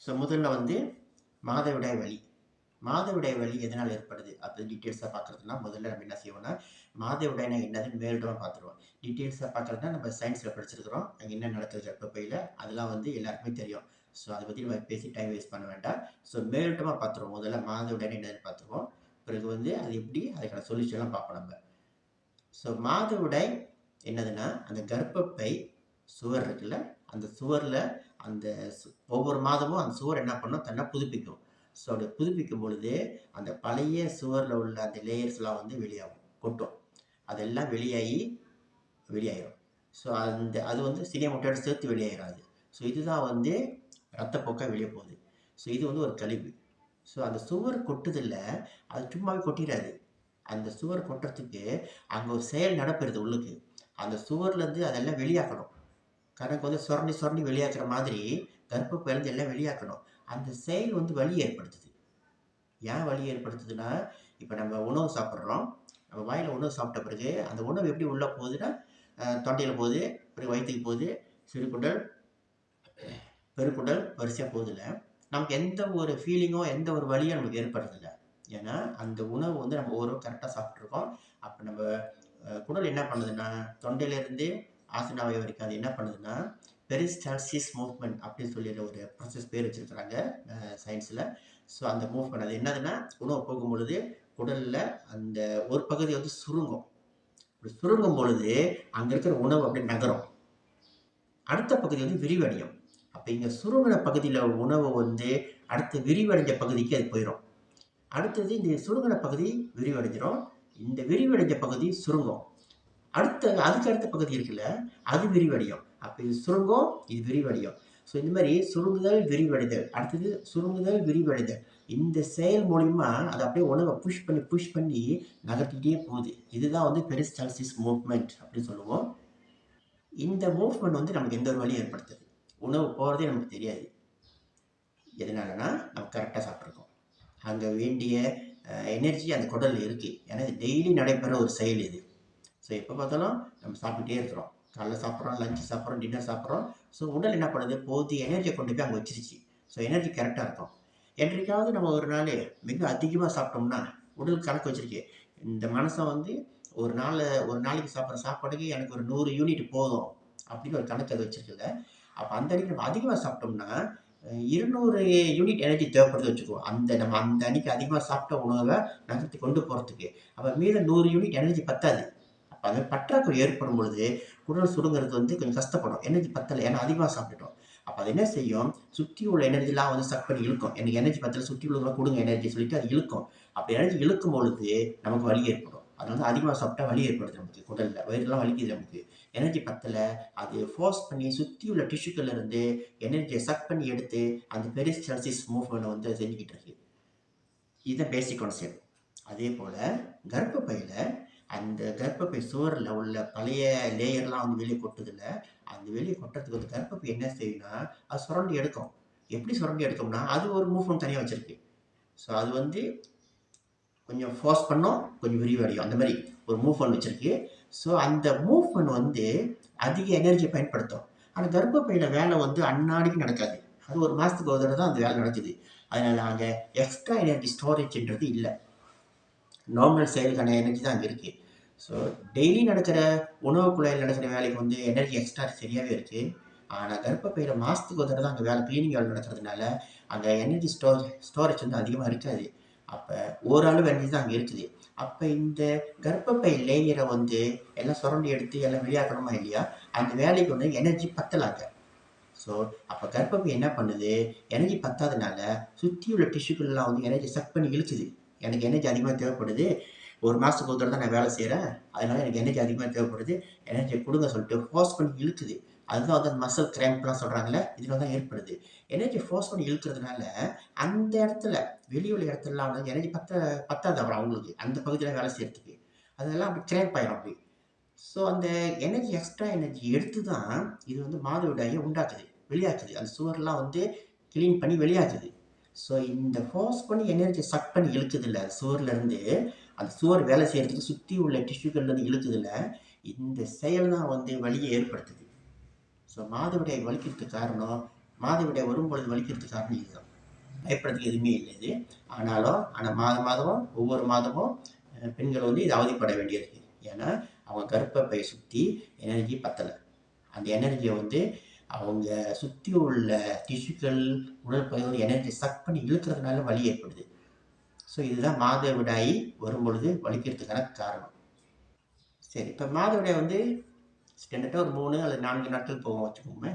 So முதல்ல வந்து மாதவிடாய் வலி. மாதவிடாய் வலி எதனால் ஏற்படுது? அப்படி டீட்டெயில்ஸாக பார்க்குறதுனா முதல்ல நம்ம என்ன செய்வோம்னா மாதவிடாய்னா என்னதுன்னு மேல்டமாக பார்த்துருவோம். டீட்டெயில்ஸாக பார்க்குறதுனா நம்ம சயின்ஸில் படிச்சிருக்கிறோம். அங்கே என்ன நடக்குது கர்ப்பப்பையில் அதெல்லாம் வந்து எல்லாருக்குமே தெரியும். ஸோ அதை பற்றி நம்ம பேசி டைம் வேஸ்ட் பண்ண வேண்டாம். ஸோ மேல்டமாக பார்த்துருவோம். முதல்ல மாதவிடாய்னா என்னதுன்னு பார்த்துருவோம். பிறகு வந்து அது எப்படி அதுக்கான சொல்யூஷன்லாம் பார்ப்போம் நம்ம. ஸோ மாதவிடாய் என்னதுன்னா அந்த கர்ப்பப்பை சுவர் இருக்குல்ல அந்த சுவரில் அந்த ஒவ்வொரு மாதமும் அந்த சுவர் என்ன பண்ணும்? தன்னை புதுப்பிக்கும். ஸோ அப்படி புதுப்பிக்கும் பொழுது அந்த பழைய சுவரில் உள்ள அந்த லேயர்ஸ்லாம் வந்து வெளியாகும். கொட்டும். அதெல்லாம் வெளியாகி வெளியாயிரும். ஸோ அந்த அது வந்து சிறிய முட்டையோட சேர்த்து வெளியாயிராது. ஸோ இதுதான் வந்து ரத்தப்போக்காக வெளியே போகுது. ஸோ இது வந்து ஒரு கழிவு. ஸோ அந்த சுவர் கொட்டுதில்ல. அது சும்மாவே கொட்டிடாது அந்த சுவர் கொட்டுறதுக்கு அங்கே ஒரு செயல் நடப்புறது உள்ளுக்கு. அந்த சுவர்லேருந்து அதெல்லாம் வெளியாக்கணும் கணக்கு வந்து சுரண்டி சுரண்டி வெளியாக்குற மாதிரி கர்ப்பப்பையிலேருந்து எல்லாம் வெளியாக்கணும். அந்த செயல் வந்து வலி ஏற்படுத்துது. ஏன் வலி ஏற்படுத்துதுன்னா இப்போ நம்ம உணவு சாப்பிட்றோம். நம்ம வாயில் உணவு சாப்பிட்ட பிறகு அந்த உணவு எப்படி உள்ளே போகுதுன்னா தொண்டையில் போகுது பிறகு வயிற்றுக்கு போகுது சிறுகுடல் பெருக்குடல் வரிசையாக போகுதில்ல நமக்கு எந்த ஒரு ஃபீலிங்கோ எந்த ஒரு வலியும் நமக்கு ஏற்படுறதில்ல. ஏன்னா அந்த உணவு வந்து நம்ம ஒரு கரெக்டாக சாப்பிட்ருக்கோம் அப்போ நம்ம குடல் என்ன பண்ணுதுன்னா தொண்டையிலேருந்து ஆசனாவை வரைக்கும் அது என்ன பண்ணுதுன்னா பெரிஸ்டால்சிஸ் மூவ்மெண்ட் அப்படின்னு சொல்லி ஒரு ப்ராசஸ் பேர் வச்சுருக்கிறாங்க சயின்ஸில் ஸோ அந்த மூவ்மெண்ட் அது என்னதுன்னா உணவு போகும் பொழுது அந்த ஒரு பகுதி வந்து சுருங்கும். அப்படி சுருங்கும் பொழுது அங்கே இருக்கிற உணவு அப்படியே நகரும். அடுத்த பகுதி வந்து விரிவடையும். அப்போ இங்கே சுருங்கின பகுதியில் உணவு வந்து அடுத்த விரிவடைஞ்ச பகுதிக்கு அது போயிடும் அடுத்தது இந்த சுருங்கின பகுதி விரிவடைஞ்சிரும். இந்த விரிவடைஞ்ச பகுதி சுருங்கும். அடுத்த அதுக்கு அடுத்த பகுதி இருக்குல்ல அது விரிவடையும். அப்போ இது சுருங்கும் இது விரிவடையும். ஸோ இந்த மாதிரி சுருங்குதல் விரிவடைதல். அடுத்தது சுருங்குதல் விரிவடைதல். இந்த செயல் மூலிமா அதை அப்படியே உணவை புஷ் பண்ணி புஷ் பண்ணி நகர்த்திக்கிட்டே போகுது. இதுதான் வந்து பெரிஸ்டால்சிஸ் மூவ்மெண்ட் அப்படின்னு சொல்லுவோம். இந்த மூவ்மெண்ட் வந்து நமக்கு எந்த ஒரு வழியும் ஏற்படுத்துது. உணவு போகிறதே நமக்கு தெரியாது. எதனாலனா நம்ம கரெக்டாக சாப்பிட்ருக்கோம். அங்கே வேண்டிய எனர்ஜி அந்த குடலில் இருக்குது ஏன்னா இது டெய்லி நடைபெற ஒரு செயல் இது. ஸோ எப்போ பார்த்தாலும் நம்ம சாப்பிட்டுட்டே இருக்கிறோம். காலைல சாப்பிட்றோம் லஞ்சு சாப்பிட்றோம் டின்னர் சாப்பிட்றோம். ஸோ உடல் என்ன பண்ணுது? போதிய எனர்ஜியை கொண்டு போய் அங்கே வச்சிருச்சு. ஸோ எனர்ஜி கரெக்டாக இருக்கும். என்றைக்காவது நம்ம ஒரு நாள் மிக அதிகமாக சாப்பிட்டோம்னா உடல் கணக்கு வச்சிருக்கு. இந்த மனசை வந்து ஒரு நாள் ஒரு நாளைக்கு சாப்பிட்ற சாப்பாடுக்கு எனக்கு ஒரு நூறு யூனிட் போதும் அப்படின்னு ஒரு கணக்கு அது வச்சிருக்குல்ல. அப்போ அந்த அன்னைக்கு நம்ம அதிகமாக சாப்பிட்டோம்னா இருநூறு யூனிட் எனர்ஜி தேவைப்படுது வச்சுக்குவோம் அந்த நம்ம அந்த அன்னைக்கு அதிகமாக சாப்பிட்ட உணவை நகர்த்தி கொண்டு போகிறதுக்கு அப்போ மீத நூறு யூனிட் எனர்ஜி பத்தாது. அப்போ பற்றாக்குறை ஏற்படும் பொழுது குடல் சுருங்கிறது வந்து கொஞ்சம் கஷ்டப்படும். எனர்ஜி பத்தலை ஏன்னா அதிகமாக சாப்பிட்டுட்டோம். அப்போ அது என்ன செய்யும்? சுற்றி உள்ள எனர்ஜிலாம் வந்து சக் பண்ணி இழுக்கும். எனக்கு எனர்ஜி பத்தலை சுற்றி உள்ளவங்க கொடுங்க எனர்ஜி சொல்லிட்டு அது இழுக்கும். அப்படி எனர்ஜி இழுக்கும் பொழுது நமக்கு வலி ஏற்படும். அது வந்து அதிகமாக சாப்பிட்டா வலி ஏற்படுது நமக்கு குடலில். வயிறுலாம் வலிக்குது நமக்கு. எனர்ஜி பத்தலை அது ஃபோர்ஸ் பண்ணி சுற்றி உள்ள டிஷ்யூக்கள் இருந்து எனர்ஜியை சக் பண்ணி எடுத்து அந்த பெரிஸ்டால்சிஸ் மூவ்மெண்ட் வந்து செஞ்சுக்கிட்டு இருக்கு. இதுதான் பேசிக் கான்செப்ட் அதே போல் கர்ப்பப்பையில் அந்த கர்ப்பப்பை சுவரில் உள்ள பழைய லேயர்லாம் வந்து வெளியே கொட்டுதில்ல அந்த வெளியே கொட்டுறதுக்கு வந்து கர்ப்பப்பை என்ன செய்யும்னா அது சுரண்டி எடுக்கும். எப்படி சுரண்டி எடுக்கும்னா அது ஒரு மூவ்மெண்ட் தனியாக வச்சுருக்கு. ஸோ அது வந்து கொஞ்சம் ஃபோர்ஸ் பண்ணோம் கொஞ்சம் விரிவடையும் அந்த மாதிரி ஒரு மூவ்மெண்ட் வச்சுருக்கு. ஸோ அந்த மூவ்மெண்ட் வந்து அதிக எனர்ஜியை பயன்படுத்தும். ஆனால் கர்ப்பப்பையில் வேலை வந்து அன்னாடிக்கு நடக்காது. அது ஒரு மாதத்துக்கு ஒரு தடவை தான் அந்த வேலை நடக்குது. அதனால் அங்கே எக்ஸ்ட்ரா எனர்ஜி ஸ்டோரேஜ்ன்றது இல்லை. நார்மல் செயலுக்கான எனர்ஜி தான் அங்கே இருக்குது ஸோ டெய்லி நடக்கிற உணவு குழாயில் நடக்கிற வேலைக்கு வந்து எனர்ஜி எக்ஸ்ட்ரா சரியாகவே இருக்குது ஆனால் கர்ப்பப்பையில் மாதத்துக்கு ஒரு தடவை தான் அங்கே வேலை க்ளீனிங் வேலை நடக்கிறதுனால அங்கே எனர்ஜி ஸ்டோர் ஸ்டோரேஜ் வந்து அதிகமாக இருக்காது. அப்போ ஓரளவு எனர்ஜி தான் அங்கே இருக்குது. அப்போ இந்த கர்ப்பப்பை லேயரை வந்து எல்லாம் சுரண்டி எடுத்து எல்லாம் வெளியாக்கணுமா இல்லையா? அந்த வேலைக்கு வந்து எனர்ஜி பத்தலாங்க. ஸோ அப்போ கர்ப்பப்பை என்ன பண்ணுது? எனர்ஜி பத்தாதனால சுற்றி உள்ள டிஷ்யூக்கள்லாம் வந்து எனர்ஜி சக் பண்ணி இழுக்குது. எனக்கு எனர்ஜி அதிகமாக தேவைப்படுது. ஒரு மாதத்துக்கு ஒரு தடவை தான் நான் வேலை செய்கிறேன் அதனால எனக்கு எனர்ஜி அதிகமாக தேவைப்படுது. எனர்ஜியை கொடுங்க சொல்லிட்டு ஃபோர்ஸ் பண்ணி இழுக்குது. அதுதான் வந்து அந்த மசில் கிராம்ப்லாம் சொல்கிறாங்கல்ல இதில் தான் ஏற்படுது. எனர்ஜி ஃபோர்ஸ் பண்ணி இழுக்கிறதுனால அந்த இடத்துல வெளியுள்ள இடத்துலலாம் வந்து எனர்ஜி பத்த பத்தாது அப்புறம் அவங்களுக்கு. அந்த பகுதியில் வேலை செய்கிறதுக்கு அதெல்லாம் அப்படி கிராம்ப் ஆகிடும் அப்படி. ஸோ அந்த எனர்ஜி எக்ஸ்ட்ரா எனர்ஜி எடுத்து தான் இது வந்து மாதவிடாயை உண்டாக்குது வெளியாக்குது. அந்த சுவர்லாம் வந்து க்ளீன் பண்ணி வெளியாக்குது. ஸோ இந்த ஃபோர்ஸ் பண்ணி எனர்ஜி சக் பண்ணி இழுக்குதில்ல இல்லை சுவர்லேருந்து அந்த சுவர் வேலை செய்கிறதுக்கு சுற்றி உள்ள டிஷ்யூக்கள்லேருந்து இழுக்குதில்ல இல்லை இந்த செயல் தான் வந்து வலியை ஏற்படுத்துது. ஸோ மாதவிடாய் வலிக்கிறதுக்கு காரணம் மாதவிடாய் வரும்பொழுது வலிக்கிறதுக்கு காரணம் இதுதான். பயப்படுறதுக்கு எதுவுமே இல்லை இது. ஆனாலும் ஆனால் மாதம் மாதமும் ஒவ்வொரு மாதமும் பெண்கள் வந்து இது அவதிப்பட வேண்டியிருக்கு ஏன்னா அவங்க கர்ப்பப்பையை சுற்றி எனர்ஜி பத்தலை. அந்த எனர்ஜியை வந்து அவங்க சுற்றி உள்ள டிஷ்யூக்கள் உடற்பகுதி எனர்ஜி சக் பண்ணி இழுக்கிறதுனால வலி ஏற்படுது. ஸோ இதுதான் மாதவிடாய் வரும்பொழுது வலிக்கிறதுக்கான காரணம். சரி இப்போ மாதவிடாய் வந்து கிட்டத்தட்ட ஒரு மூணு அல்லது நான்கு நாட்கள் போகும் வச்சுக்கோங்க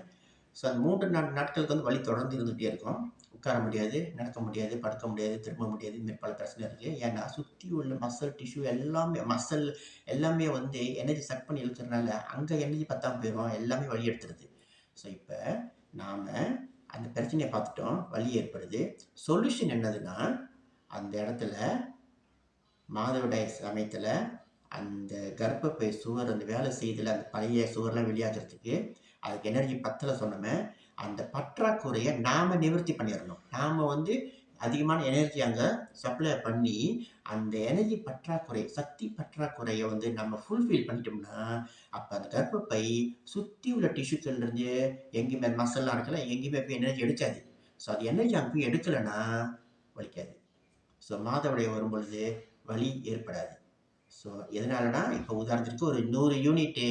ஸோ அந்த மூன்று நான்கு நாட்களுக்கு வந்து வலி தொடர்ந்து இருந்துகிட்டே இருக்கும். உட்கார முடியாது நடக்க முடியாது படுக்க முடியாது திரும்ப முடியாது இந்த மாதிரி பல பிரச்சனை இருக்குது ஏன்னா சுற்றி உள்ள மசில் டிஷ்யூ எல்லாமே மசில் எல்லாமே வந்து எனர்ஜி சக் பண்ணி இழுக்கிறதுனால அங்கே எனர்ஜி பத்தாமல் போயிடும் எல்லாமே வழி எடுத்துருது. ஸோ இப்போ நாம் அந்த பிரச்சனையை பார்த்துட்டோம். வலி ஏற்படுது. சொல்யூஷன் என்னதுன்னா அந்த இடத்துல மாதவிடாய் சமயத்தில் அந்த கர்ப்பப்பை சுவர் அந்த வேலை செய்ததில் அந்த பழைய சுவர்லாம் வெளியாகிறதுக்கு அதுக்கு எனர்ஜி பத்தில் சொன்னோமே அந்த பற்றாக்குறையை நாம் நிவர்த்தி பண்ணிடணும். நாம் வந்து அதிகமான எனர்ஜி அங்கே சப்ளை பண்ணி அந்த எனர்ஜி பற்றாக்குறை சக்தி பற்றாக்குறையை வந்து நம்ம ஃபுல்ஃபில் பண்ணிட்டோம்னா அப்போ அந்த கர்ப்பப்பை சுற்றி உள்ள டிஷ்யூக்கள்லேருந்து எங்கேயுமே மசல்லாம் இருக்கல எங்கேயுமே போய் எனர்ஜி எடுக்காது. ஸோ அது எனர்ஜி அங்கே போய் எடுக்கலைன்னா வலிக்காது. ஸோ மாதவிடைய வரும் பொழுது வலி ஏற்படாது. ஸோ எதனாலனா இப்போ உதாரணத்துக்கு ஒரு நூறு யூனிட்டு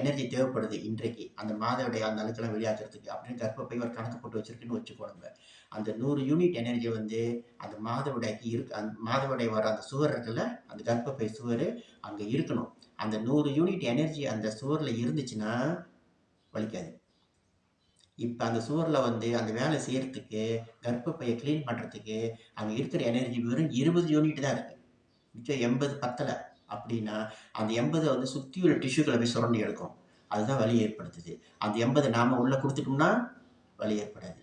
எனர்ஜி தேவைப்படுது இன்றைக்கு. அந்த மாதவிடாய் அந்த அளவுக்குலாம் வெளியாகிறதுக்கு அப்படின்னு கர்ப்பப்பை ஒரு கணக்கு போட்டு வச்சிருக்குன்னு வச்சுக்கோங்க. அந்த நூறு யூனிட் எனர்ஜி வந்து அந்த மாதவிடைக்கு இருக்கு அந்த மாதவிடை வர அந்த சுவர் இருக்குல்ல அந்த கர்ப்பப்பை சுவர் அங்கே இருக்கணும். அந்த நூறு யூனிட் எனர்ஜி அந்த சுவரில் இருந்துச்சுன்னா வலிக்காது. இப்போ அந்த சுவரில் வந்து அந்த வேலை செய்கிறதுக்கு கர்ப்பப்பையை க்ளீன் பண்ணுறதுக்கு அங்கே இருக்கிற எனர்ஜி வெறும் இருபது யூனிட் தான் இருக்குது மிச்சம் எண்பது பத்தலை. அப்படின்னா அந்த எண்பதை வந்து சுற்றி உள்ள டிஷ்யூக்களை போய் சுரண்டி எடுக்கும். அதுதான் வலி ஏற்படுத்துது. அந்த எண்பதை நாம் உள்ளே கொடுத்துட்டோம்னா வலி ஏற்படாது.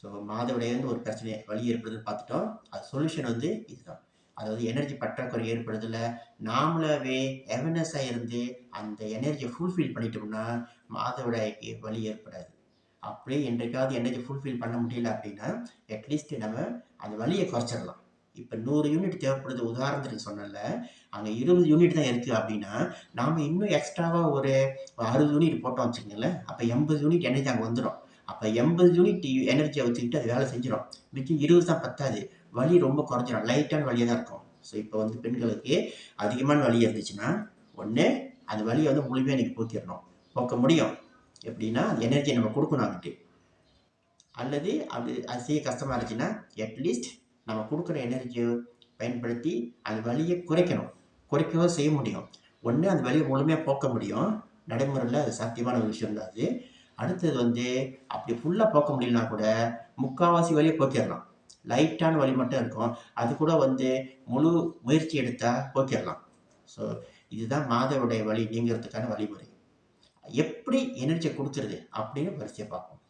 ஸோ மாதவிடையிலேருந்து ஒரு பிரச்சனை வலி ஏற்படுதுன்னு பார்த்துட்டோம். அது சொல்யூஷன் வந்து இதுதான். அதாவது எனர்ஜி பற்றாக்குறை ஏற்படுறதுல நாமளாவே அவேர்னஸாக இருந்து அந்த எனர்ஜியை ஃபுல்ஃபில் பண்ணிட்டோம்னா மாதவிடாய்க்கு வலி ஏற்படாது. அப்படியே என்றைக்காவது எனர்ஜி ஃபுல்ஃபில் பண்ண முடியல அப்படின்னா அட்லீஸ்ட் நம்ம அந்த வலியை குறைச்சிடலாம். இப்போ நூறு யூனிட் தேவைப்படுது. உதாரணத்துக்கு சொன்னல அங்கே இருபது யூனிட் தான் இருக்குது அப்படின்னா நாம் இன்னும் எக்ஸ்ட்ராவாக ஒரு அறுபது யூனிட் போட்டோம் வச்சுக்கோங்களேன். அப்போ எண்பது யூனிட் எனர்ஜி அங்கே வந்துடும் அப்போ எண்பது யூனிட் எனர்ஜியை வச்சுக்கிட்டு அது வேலை செஞ்சிடும் மிச்சம் இருபது தான் பத்தாது. வலி ரொம்ப குறைஞ்சிடும் லைட்டான வலியாக தான் இருக்கும். ஸோ இப்போ வந்து பெண்களுக்கு அதிகமான வலி இருந்துச்சுன்னா ஒன்று அந்த வலியை வந்து முழுமையாக நீங்கள் போக்கிடணும் போக்க முடியும். எப்படின்னா அந்த எனர்ஜியை நம்ம கொடுக்கணும் அங்கிட்டு. அல்லது அது அது செய்ய கஷ்டமாக இருந்துச்சுன்னா அட்லீஸ்ட் நம்ம கொடுக்குற எனர்ஜியை பயன்படுத்தி அந்த வலியை குறைக்கணும். குறைக்கவும் செய்ய முடியும். ஒன்று அந்த வலியை முழுமையாக போக்க முடியும். நடைமுறையில் அது சாத்தியமான ஒரு விஷயம் தான் அது. அடுத்தது வந்து அப்படி ஃபுல்லாக போக்க முடியலனா கூட முக்கால்வாசி வலியை போக்கிடலாம். லைட்டான வலி மட்டும் இருக்கும். அது கூட வந்து முழு முயற்சி எடுத்தால் போக்கிடலாம். ஸோ இதுதான் மாதவிடைய வழி நீங்கிறதுக்கான வழிமுறை. எப்படி எனர்ஜியை கொடுத்துருது அப்படின்னு வரிசையை பார்ப்போம்.